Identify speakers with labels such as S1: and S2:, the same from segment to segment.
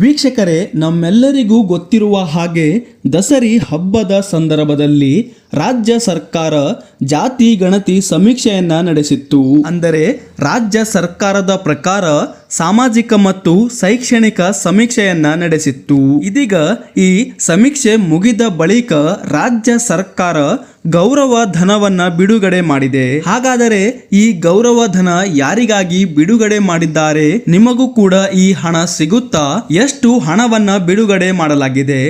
S1: ವೀಕ್ಷಕರೇ, ನಮ್ಮೆಲ್ಲರಿಗೂ ಗೊತ್ತಿರುವ ಹಾಗೆ ದಸರಿ ಹಬ್ಬದ ಸಂದರ್ಭದಲ್ಲಿ ರಾಜ್ಯ ಸರ್ಕಾರ ಜಾತಿ ಗಣತಿ ಸಮೀಕ್ಷೆಯನ್ನ ನಡೆಸಿತ್ತು. ಅಂದರೆ ರಾಜ್ಯ ಸರ್ಕಾರದ ಪ್ರಕಾರ ಸಾಮಾಜಿಕ ಮತ್ತು ಶೈಕ್ಷಣಿಕ ಸಮೀಕ್ಷೆಯನ್ನ ನಡೆಸಿತ್ತು. ಇದೀಗ ಈ ಸಮೀಕ್ಷೆ ಮುಗಿದ ಬಳಿಕ ರಾಜ್ಯ ಸರ್ಕಾರ ಗೌರವ ಧನವನ್ನ ಬಿಡುಗಡೆ ಮಾಡಿದೆ. ಹಾಗಾದರೆ ಈ ಗೌರವ ಧನ ಯಾರಿಗಾಗಿ ಬಿಡುಗಡೆ ಮಾಡಿದ್ದಾರೆ? ನಿಮಗೂ ಕೂಡ ಈ ಹಣ ಸಿಗುತ್ತಾ? ಎಷ್ಟು ಹಣವನ್ನ ಬಿಡುಗಡೆ ಮಾಡಲಾಗಿದೆ?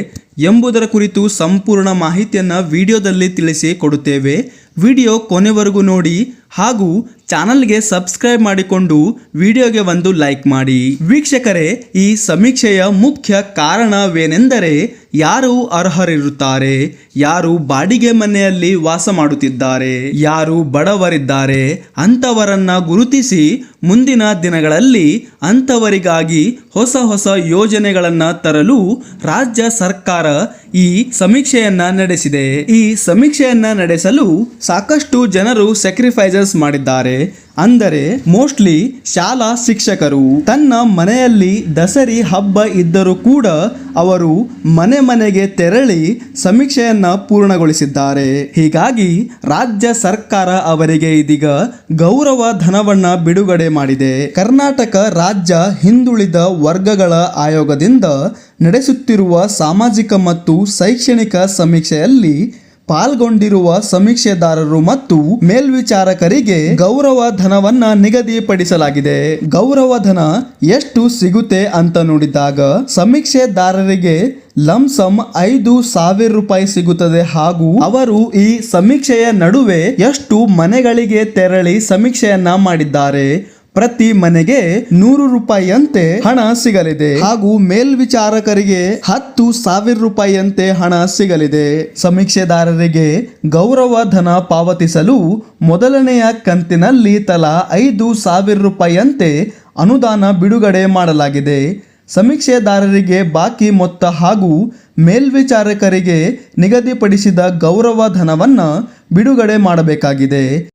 S1: ಎಂಬುದರ ಕುರಿತು ಸಂಪೂರ್ಣ ಮಾಹಿತಿಯನ್ನ ವಿಡಿಯೋದಲ್ಲಿ ತಿಳಿಸಿ ಕೊಡುತ್ತೇವೆ. ವಿಡಿಯೋ ಕೊನೆವರೆಗೂ ನೋಡಿ ಹಾಗೂ ಚಾನಲ್ಗೆ ಸಬ್ಸ್ಕ್ರೈಬ್ ಮಾಡಿಕೊಂಡು ವಿಡಿಯೋಗೆ ಒಂದು ಲೈಕ್ ಮಾಡಿ. ವೀಕ್ಷಕರೇ, ಈ ಸಮೀಕ್ಷೆಯ ಮುಖ್ಯ ಕಾರಣವೇನೆಂದರೆ ಯಾರು ಅರ್ಹರಿರುತ್ತಾರೆ? ಯಾರು ಬಾಡಿಗೆ ಮನೆಯಲ್ಲಿ ವಾಸ ಮಾಡುತ್ತಿದ್ದಾರೆ? ಯಾರು ಬಡವರಿದ್ದಾರೆ? ಅಂಥವರನ್ನ ಗುರುತಿಸಿ ಮುಂದಿನ ದಿನಗಳಲ್ಲಿ ಅಂಥವರಿಗಾಗಿ ಹೊಸ ಹೊಸ ಯೋಜನೆಗಳನ್ನು ತರಲು ರಾಜ್ಯ ಸರ್ಕಾರ ಈ ಸಮೀಕ್ಷೆಯನ್ನ ನಡೆಸಿದೆ. ಈ ಸಮೀಕ್ಷೆಯನ್ನ ನಡೆಸಲು ಸಾಕಷ್ಟು ಜನರು ಸ್ಯಾಕ್ರಿಫೈಸಸ್ ಮಾಡಿದ್ದಾರೆ. ಅಂದರೆ ಮೋಸ್ಟ್ಲಿ ಶಾಲಾ ಶಿಕ್ಷಕರು. ತನ್ನ ಮನೆಯಲ್ಲಿ ದಸರಿ ಹಬ್ಬ ಇದ್ದರೂ ಕೂಡ ಅವರು ಮನೆ ಮನೆಗೆ ತೆರಳಿ ಸಮೀಕ್ಷೆಯನ್ನು ಪೂರ್ಣಗೊಳಿಸಿದ್ದಾರೆ. ಹೀಗಾಗಿ ರಾಜ್ಯ ಸರ್ಕಾರ ಅವರಿಗೆ ಇದೀಗ ಗೌರವ ಧನವನ್ನ ಬಿಡುಗಡೆ ಮಾಡಿದೆ. ಕರ್ನಾಟಕ ರಾಜ್ಯ ಹಿಂದುಳಿದ ವರ್ಗಗಳ ಆಯೋಗದಿಂದ ನಡೆಸುತ್ತಿರುವ ಸಾಮಾಜಿಕ ಮತ್ತು ಶೈಕ್ಷಣಿಕ ಸಮೀಕ್ಷೆಯಲ್ಲಿ ಪಾಲ್ಗೊಂಡಿರುವ ಸಮೀಕ್ಷೆದಾರರು ಮತ್ತು ಮೇಲ್ವಿಚಾರಕರಿಗೆ ಗೌರವ ಧನವನ್ನ ನಿಗದಿಪಡಿಸಲಾಗಿದೆ. ಗೌರವ ಧನ ಎಷ್ಟು ಸಿಗುತ್ತೆ ಅಂತ ನೋಡಿದಾಗ ಸಮೀಕ್ಷೆದಾರರಿಗೆ ಲಂಸಮ್ ಐದು ಸಾವಿರ ರೂಪಾಯಿ ಸಿಗುತ್ತದೆ ಹಾಗೂ ಅವರು ಈ ಸಮೀಕ್ಷೆಯ ನಡುವೆ ಎಷ್ಟು ಮನೆಗಳಿಗೆ ತೆರಳಿ ಸಮೀಕ್ಷೆಯನ್ನ ಮಾಡಿದ್ದಾರೆ. ಪ್ರತಿ ಮನೆಗೆ ನೂರು ರೂಪಾಯಿಯಂತೆ ಹಣ ಸಿಗಲಿದೆ. ಹಾಗೂ ಮೇಲ್ವಿಚಾರಕರಿಗೆ ಹತ್ತು ಸಾವಿರ ರೂಪಾಯಿಯಂತೆ ಹಣ ಸಿಗಲಿದೆ. ಸಮೀಕ್ಷೆದಾರರಿಗೆ ಗೌರವ ಧನ ಪಾವತಿಸಲು ಮೊದಲನೆಯ ಕಂತಿನಲ್ಲಿ ತಲಾ ಐದು ಸಾವಿರ ರೂಪಾಯಿಯಂತೆ ಅನುದಾನ ಬಿಡುಗಡೆ ಮಾಡಲಾಗಿದೆ. ಸಮೀಕ್ಷೆದಾರರಿಗೆ ಬಾಕಿ ಮೊತ್ತ ಹಾಗೂ ಮೇಲ್ವಿಚಾರಕರಿಗೆ ನಿಗದಿಪಡಿಸಿದ ಗೌರವ ಧನವನ್ನು ಬಿಡುಗಡೆ ಮಾಡಬೇಕಾಗಿದೆ.